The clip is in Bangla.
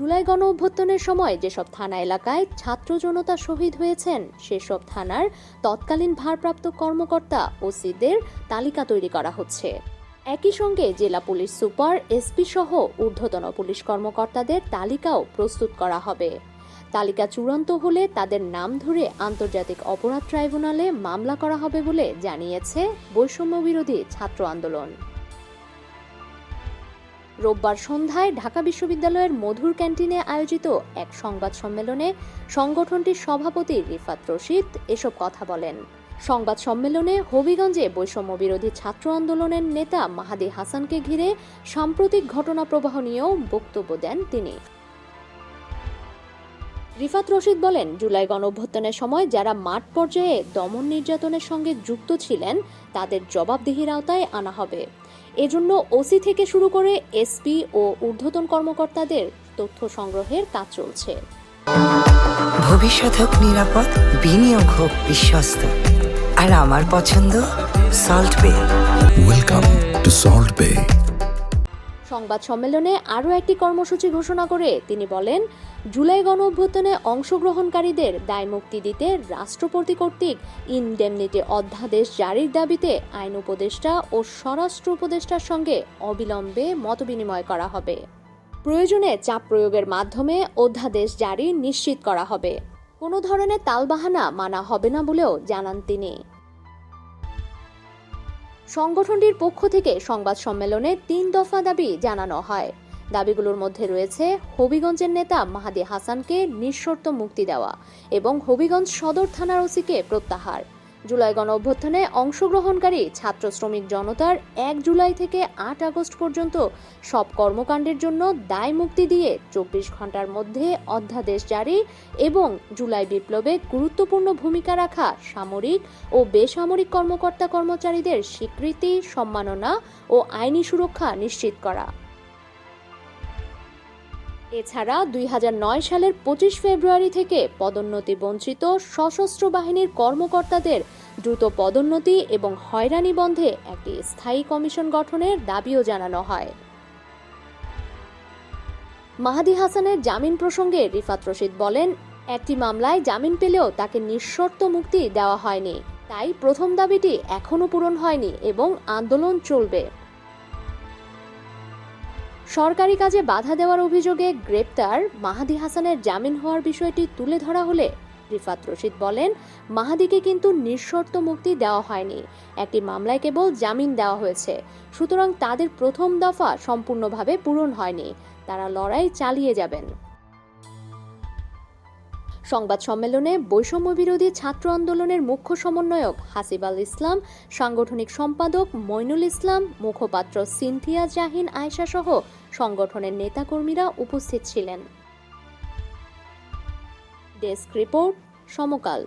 জুলাই গণ অভ্যুত্থানের সময় যেসব থানা এলাকায় ছাত্র জনতা শহীদ হয়েছেন, সেসব থানার তৎকালীন ভারপ্রাপ্ত কর্মকর্তা ওসিদের তালিকা তৈরি করা হচ্ছে। একই সঙ্গে জেলা পুলিশ সুপার এসপি সহ ঊর্ধ্বতন পুলিশ কর্মকর্তাদের তালিকাও প্রস্তুত করা হবে। তালিকা চূড়ান্ত হলে তাদের নাম ধরে আন্তর্জাতিক অপরাধ ট্রাইব্যুনালে মামলা করা হবে বলে জানিয়েছে বৈষম্য বিরোধী ছাত্র আন্দোলন। রোববার সন্ধ্যায় ঢাকা বিশ্ববিদ্যালয়ের মধুর ক্যান্টিনে আয়োজিত এক সংবাদ সম্মেলনে সংগঠনটির সভাপতি রিফাত রশিদ এসব কথা বলেন। সংবাদ সম্মেলনে হবিগঞ্জে বৈষম্য বিরোধী ছাত্র আন্দোলনের নেতা মাহাদি হাসানকে ঘিরে সাম্প্রতিক ঘটনা প্রবাহ নিয়েও বক্তব্য দেন তিনি। রিফাত রশিদ বলেন জুলাই গণঅভ্যুত্থানের সময় যারা মাঠ পর্যায়ে দমন নির্যাতনের সঙ্গে যুক্ত ছিলেন তাদের জবাবদিহির আওতায় আনা হবে। এজন্য ওসি থেকে শুরু করে এসপি ও ঊর্ধ্বতন কর্মকর্তাদের তথ্য সংগ্রহের কাজ চলছে। ভবিষ্যৎ হোক নিরাপদ বিনিয়োগ হোক বিশ্বস্ত। আর আমার পছন্দ সল্ট বে। Welcome to Salt Bay. সংবাদ সম্মেলনে আরও একটি কর্মসূচি ঘোষণা করে তিনি বলেন, জুলাই গণ অভ্যুত্থানে অংশগ্রহণকারীদের দায় মুক্তি দিতে রাষ্ট্রপতি কর্তৃক ইনডেমনিটি অধ্যাদেশ জারির দাবিতে আইন উপদেষ্টা ও স্বরাষ্ট্র উপদেষ্টার সঙ্গে অবিলম্বে মতবিনিময় করা হবে। প্রয়োজনে চাপ প্রয়োগের মাধ্যমে অধ্যাদেশ জারি নিশ্চিত করা হবে। কোনো ধরনের তালবাহানা মানা হবে না বলেও জানান তিনি। সংগঠনটির পক্ষ থেকে সংবাদ সম্মেলনে তিন দফা দাবি জানানো হয়। দাবিগুলোর মধ্যে রয়েছে হবিগঞ্জের নেতা মাহাদি হাসানকে নিঃশর্ত মুক্তি দেওয়া এবং হবিগঞ্জ সদর থানার ওসিকে প্রত্যাহার। জুলাই গণ অভ্যুত্থানে অংশগ্রহণকারী ছাত্র শ্রমিক জনতার এক জুলাই থেকে আট আগস্ট পর্যন্ত সব কর্মকাণ্ডের জন্য দায় মুক্তি দিয়ে চব্বিশ ঘণ্টার মধ্যে অধ্যাদেশ জারি এবং জুলাই বিপ্লবে গুরুত্বপূর্ণ ভূমিকা রাখা সামরিক ও বেসামরিক কর্মকর্তা কর্মচারীদের স্বীকৃতি, সম্মাননা ও আইনি সুরক্ষা নিশ্চিত করা। এছাড়া দুই হাজার নয় সালের পঁচিশ ফেব্রুয়ারি থেকে পদোন্নতি বঞ্চিত সশস্ত্র বাহিনীর কর্মকর্তাদের দ্রুত পদোন্নতি এবং হয়রানি বন্ধে একটি স্থায়ী কমিশন গঠনের দাবিও জানানো হয়। মাহাদি হাসানের জামিন প্রসঙ্গে রিফাত রশিদ বলেন, একটি মামলায় জামিন পেলেও তাকে নিঃশর্ত মুক্তি দেওয়া হয়নি। তাই প্রথম দাবিটি এখনও পূরণ হয়নি এবং আন্দোলন চলবে। সরকারি কাজে বাধা দেওয়ার অভিযোগে গ্রেপ্তার মাহাদি হাসানের জামিন হওয়ার বিষয়টি তুলে ধরা হলে রিফাত রশিদ বলেন, মাহাদিকে কিন্তু নিঃশর্ত মুক্তি দেওয়া হয়নি। একটি মামলায় কেবল জামিন দেওয়া হয়েছে। সুতরাং তাদের প্রথম দফা সম্পূর্ণভাবে পূরণ হয়নি। তারা লড়াই চালিয়ে যাবেন। সংবাদ সম্মেলনে বৈষম্য বিরোধী ছাত্র আন্দোলনের মুখ্য সমন্বয়ক হাসিব আল ইসলাম, সাংগঠনিক সম্পাদক মইনুল ইসলাম, মুখপাত্র সিনথিয়া জাহিন আয়সা সহ সংগঠনের নেতাকর্মীরা উপস্থিত ছিলেন। Desk report Samakal.